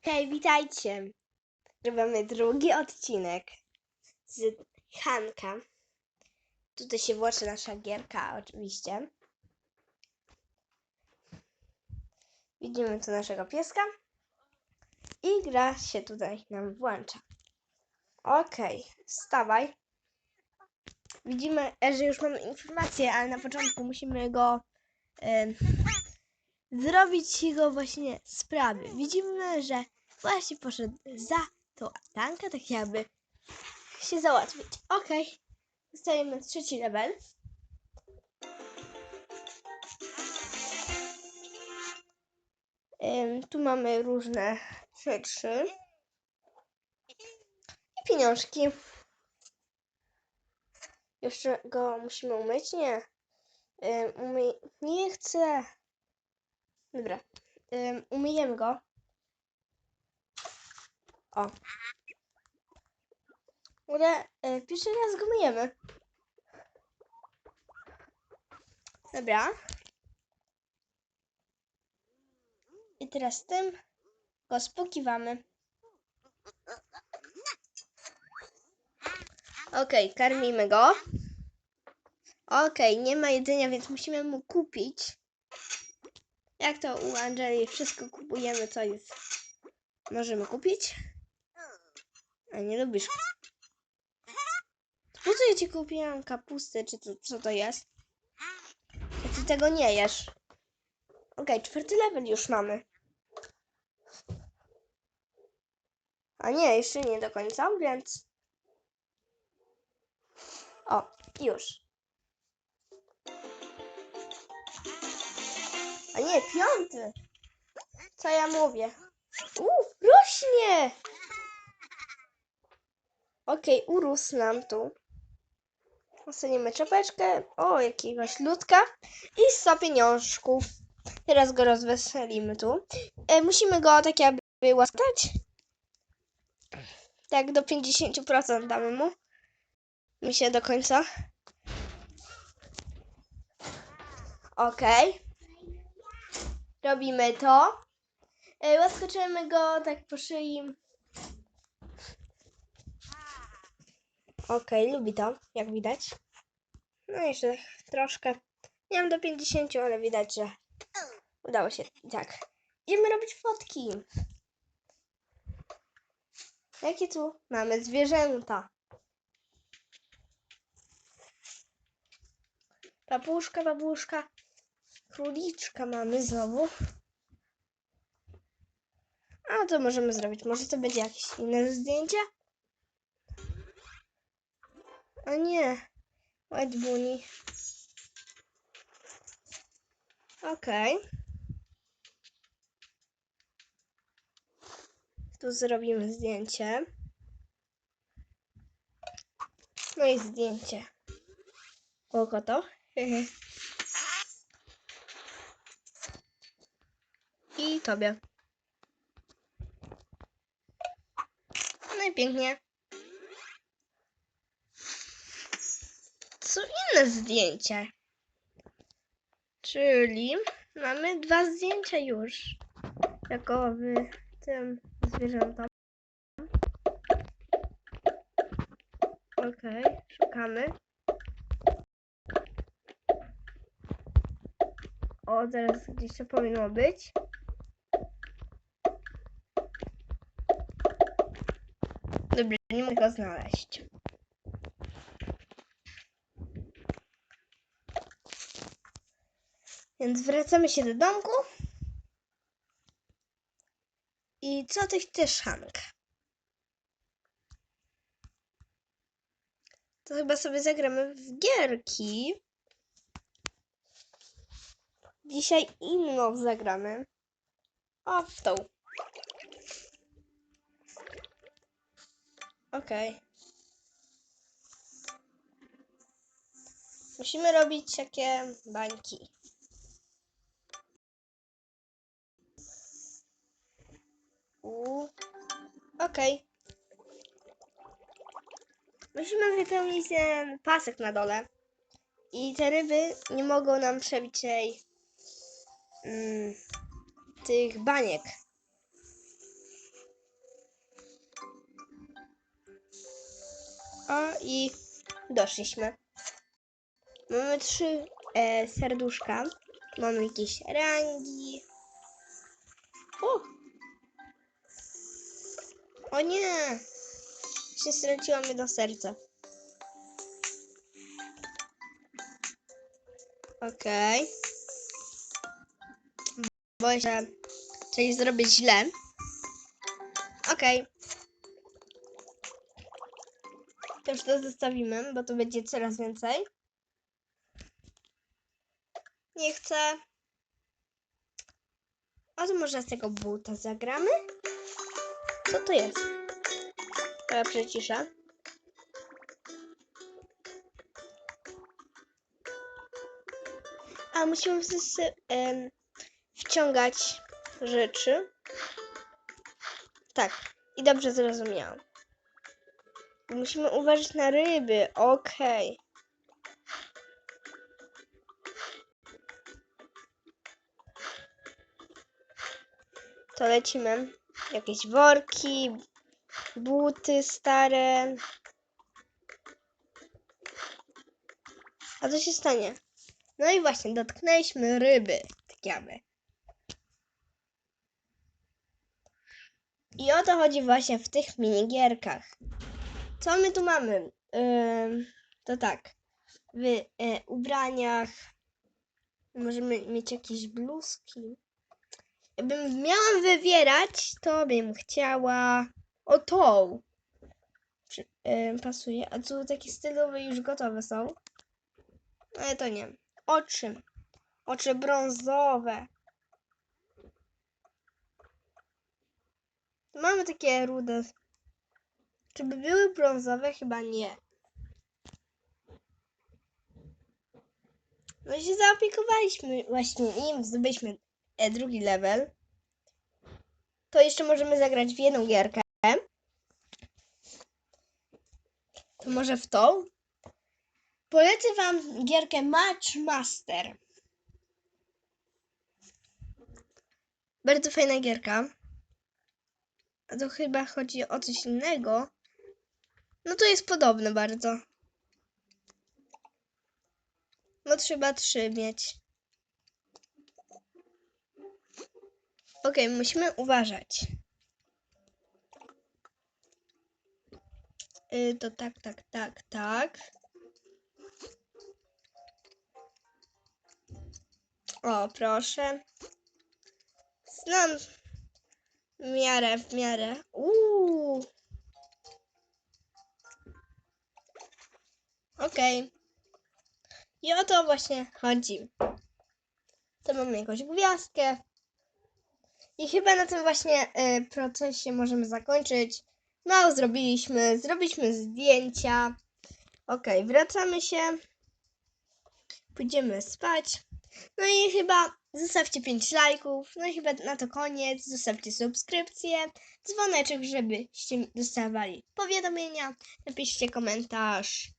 Hej, witajcie! Robimy drugi odcinek z Hanka. Tutaj się włączy nasza gierka, oczywiście. Widzimy tu naszego pieska. I gra się tutaj nam włącza. Okej, wstawaj. Widzimy, e, że już mamy informację, ale na początku musimy go zrobić jego właśnie sprawy. Widzimy, że właśnie poszedł za tą tankę, tak jakby się załatwić. Okej, dostajemy trzeci level. Ym, tu mamy różne rzeczy i pieniążki. Jeszcze go musimy umyć? Nie. Ym, umy... Nie chcę. Dobra. Ym, umyjemy go. O. Y, pierwszy raz go myjemy. Dobra. I teraz tym go spłukiwamy. Okej, karmimy go. Okej, nie ma jedzenia, więc musimy mu kupić. Jak to u Angeli wszystko kupujemy, co jest. Możemy kupić. A nie lubisz. Po co ja ci kupiłam kapustę, czy to, co to jest? A ty tego nie jesz. Okej, czwarty level już mamy. A nie, jeszcze nie do końca, więc... O, już. A nie, piąty. Co ja mówię? Uuu, rośnie! Okej, urósł nam tu. Ocenimy czapeczkę. O, jakiegoś ludka. I 100 pieniążków. Teraz go rozweselimy tu. E, musimy go tak jakby łaskać. Tak, do 50% damy mu. Mi się do końca. Okej. Robimy to. E, łaskoczymy go tak po szyi. Okej, lubi to, jak widać. No jeszcze troszkę. Nie mam do 50, ale widać, że udało się. Tak. Idziemy robić fotki. Jakie tu mamy zwierzęta? Papuszka, babuszka. Króliczka mamy znowu. A to możemy zrobić. Może to będzie jakieś inne zdjęcie? A nie. White Bunny. Okej. Tu zrobimy zdjęcie. No i zdjęcie. Kogo to? I tobie. No i pięknie. Co inne zdjęcie? Czyli mamy dwa zdjęcia już. Jako w tym zwierzętom. Okej, szukamy. O, zaraz gdzieś to powinno być. Dobra, nie mogę go znaleźć. Więc wracamy się do domku. I co ty chcesz, Hank? To chyba sobie zagramy w gierki. Dzisiaj inną zagramy. O, w tą. Okej. Musimy robić takie bańki. U. Okej. Musimy wypełnić ten pasek na dole. I te ryby nie mogą nam przebić tej, mm, tych baniek. O, i doszliśmy. Mamy trzy e, serduszka. Mamy jakieś rangi. O! O nie! Się straciłam jedno serce. Okej. Boję się coś zrobić źle. Okej. To już to zostawimy, bo to będzie coraz więcej. Nie chcę. A to może z tego buta zagramy? Co to jest? To ja przyciszę. A musimy em, wciągać rzeczy. Tak, i dobrze zrozumiałam. Musimy uważać na ryby, okej. To lecimy. Jakieś worki, buty stare. A co się stanie? No i właśnie, dotknęliśmy ryby. Tak jakby. I o to chodzi właśnie w tych minigierkach. Co my tu mamy? Ym, to tak. W e, ubraniach możemy mieć jakieś bluzki. Jakbym miała wywierać, to bym chciała o tą. Ym, pasuje. A tu takie stylowe już gotowe są. Ale to nie. Oczy. Oczy brązowe. Mamy takie rude. Czy by były brązowe? Chyba nie. No i się zaopiekowaliśmy właśnie im, zdobyliśmy e, drugi level. To jeszcze możemy zagrać w jedną gierkę. To może w tą? Polecę wam gierkę Matchmaster. Bardzo fajna gierka. A to chyba chodzi o coś innego. No to jest podobne bardzo. No trzeba trzy mieć. Okej, musimy uważać. Y, to tak, tak, tak, tak. O, proszę. Znam w miarę, w miarę. Uuu. Okej. I o to właśnie chodzi. To mamy jakąś gwiazdkę. I chyba na tym właśnie y, procesie możemy zakończyć. Mało zrobiliśmy, zrobiliśmy zdjęcia. Okej, wracamy się. Pójdziemy spać. No i chyba zostawcie 5 lajków. No i chyba na to koniec. Zostawcie subskrypcję, dzwoneczek, żebyście dostawali powiadomienia. Napiszcie komentarz.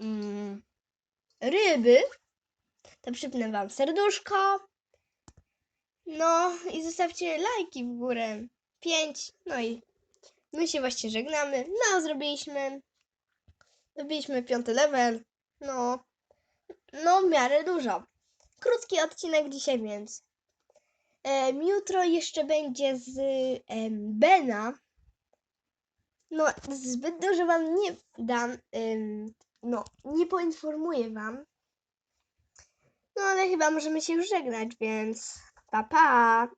Mm, ryby. To przypnę wam serduszko. No i zostawcie lajki w górę. 5. No i my się właśnie żegnamy. No, zrobiliśmy. Zrobiliśmy piąty level. No. No, w miarę dużo. Krótki odcinek dzisiaj, więc. Em, jutro jeszcze będzie z Bena. No, zbyt dużo wam nie dam. No, nie poinformuję wam. No, ale chyba możemy się już żegnać, więc. Pa, pa!